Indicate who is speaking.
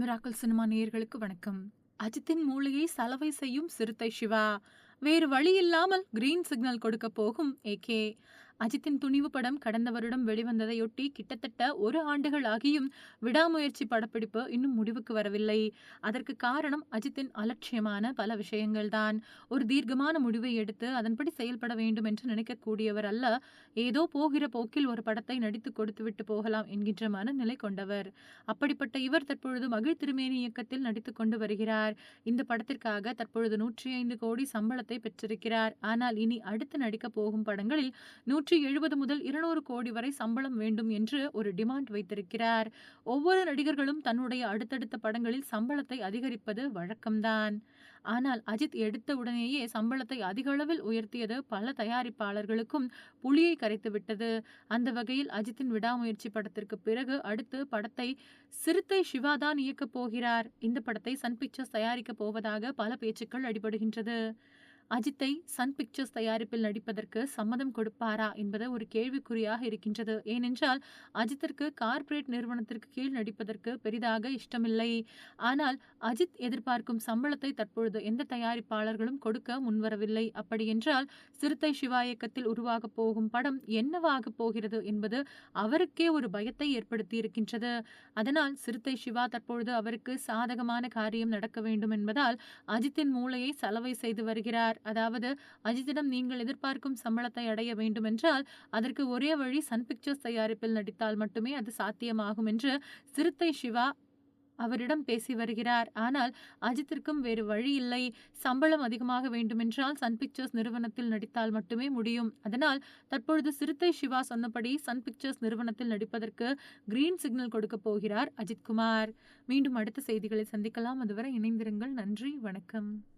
Speaker 1: Miracle cinema நேயர்களுக்கு வணக்கம். அஜித்தின் மூளையை சலவை செய்யும் சிறுத்தை சிவா. வேறு வழி இல்லாமல் கிரீன் சிக்னல் கொடுக்க போகும் ஏகே அஜித்தின் துணிவு படம் கடந்த வருடம் வெளிவந்ததையொட்டி கிட்டத்தட்ட ஒரு ஆண்டுகள் ஆகியும் விடாமுயற்சி படப்பிடிப்பு இன்னும் முடிவுக்கு வரவில்லை. அதற்கு காரணம் அஜித்தின் அலட்சியமான பல விஷயங்கள்தான். ஒரு தீர்க்கமான முடிவை எடுத்து அதன்படி செயல்பட வேண்டும் என்று நினைக்கக்கூடியவர் அல்ல ஏதோ போகிற போக்கில் ஒரு படத்தை நடித்து கொடுத்துவிட்டு போகலாம் என்கின்ற மனநிலை கொண்டவர். அப்படிப்பட்ட இவர் தற்பொழுது மகிழ் திருமேனி இயக்கத்தில் நடித்துக் கொண்டு வருகிறார். இந்த படத்திற்காக தற்பொழுது நூற்றி ஐந்து கோடி சம்பளத்தை பெற்றிருக்கிறார். ஆனால் இனி அடுத்து நடிக்கப் போகும் படங்களில் நூற்றி நூற்றி எழுபது முதல் இருநூறு கோடி வரை சம்பளம் வேண்டும் என்று ஒரு டிமாண்ட் வைத்திருக்கிறார். ஒவ்வொரு நடிகர்களும் தன்னுடைய அடுத்தடுத்த படங்களில் சம்பளத்தை அதிகரிப்பது வழக்கம்தான். ஆனால் அஜித் எடுத்த உடனேயே சம்பளத்தை அதிக அளவில் உயர்த்தியது பல தயாரிப்பாளர்களுக்கும் புலியை கரைத்துவிட்டது அந்த வகையில் அஜித்தின் விடாமுயற்சி படத்திற்கு பிறகு அடுத்து படத்தை சிறுத்தை சிவா தான் இயக்கப் போகிறார். இந்த படத்தை சன் பிக்சர்ஸ் தயாரிக்கப் போவதாக பல பேச்சுக்கள் அடிபடுகின்றது. அஜித்தை சன் பிக்சர்ஸ் தயாரிப்பில் நடிப்பதற்கு சம்மதம் கொடுப்பாரா என்பது ஒரு கேள்விக்குறியாக இருக்கின்றது. ஏனென்றால் அஜித்திற்கு கார்ப்பரேட் நிறுவனத்திற்கு கீழ் நடிப்பதற்கு பெரிதாக இஷ்டமில்லை. ஆனால் அஜித் எதிர்பார்க்கும் சம்பளத்தை தற்பொழுது எந்த தயாரிப்பாளர்களும் கொடுக்க முன்வரவில்லை. அப்படியென்றால் சிறுத்தை சிவா இயக்கத்தில் உருவாகப் போகும் படம் என்னவாக போகிறது என்பது அவருக்கே ஒரு பயத்தை ஏற்படுத்தி இருக்கின்றது அதனால் சிறுத்தை சிவா தற்பொழுது அவருக்கு சாதகமான காரியம் நடக்க வேண்டும் என்பதால் அஜித்தின் மூளையை சலவை செய்து வருகிறார். அதாவது அஜித்திடம் நீங்கள் எதிர்பார்க்கும் சம்பளத்தை அடைய வேண்டுமென்றால் அதற்கு ஒரே வழி சன் பிக்சர்ஸ் தயாரிப்பில் நடித்தால் மட்டுமே அது சாத்தியமாகும் என்று சிறுத்தை சிவா அவரிடம் பேசி வருகிறார். ஆனால் அஜித்திற்கும் வேறு வழி இல்லை. சம்பளம் அதிகமாக வேண்டுமென்றால் சன் பிக்சர்ஸ் நிறுவனத்தில் நடித்தால் மட்டுமே முடியும். அதனால் தற்பொழுது சிறுத்தை சிவா சொன்னபடி சன் பிக்சர்ஸ் நிறுவனத்தில் நடிப்பதற்கு கிரீன் சிக்னல் கொடுக்க போகிறார் அஜித்குமார். மீண்டும் அடுத்த செய்திகளை சந்திக்கலாம். அதுவரை இணைந்திருங்கள். நன்றி. வணக்கம்.